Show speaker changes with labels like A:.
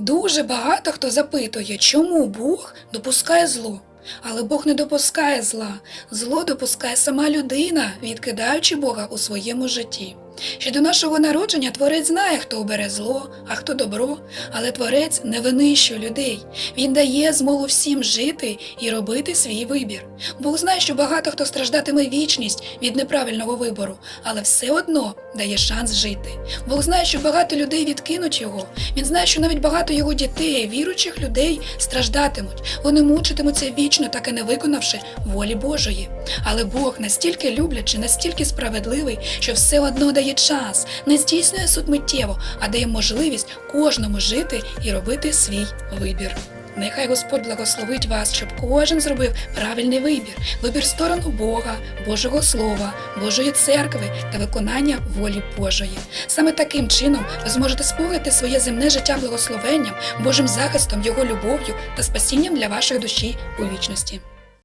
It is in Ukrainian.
A: Дуже багато хто запитує, чому Бог допускає зло. Але Бог не допускає зла. Зло допускає сама людина, відкидаючи Бога у своєму житті. Ще до нашого народження Творець знає, хто обере зло, а хто добро, але Творець не винищує людей. Він дає змогу всім жити і робити свій вибір. Бог знає, що багато хто страждатиме вічність від неправильного вибору, але все одно дає шанс жити. Бог знає, що багато людей відкинуть його. Він знає, що навіть багато його дітей, віруючих людей, страждатимуть. Вони мучитимуться вічно, так і не виконавши волі Божої. Але Бог настільки люблячий, настільки справедливий, що все одно дає час, не здійснює суд миттєво, а дає можливість кожному жити і робити свій вибір. Нехай Господь благословить вас, щоб кожен зробив правильний вибір, вибір сторону Бога, Божого Слова, Божої церкви та виконання волі Божої. Саме таким чином ви зможете сповнити своє земне життя благословенням, Божим захистом, Його любов'ю та спасінням для вашої душі у вічності.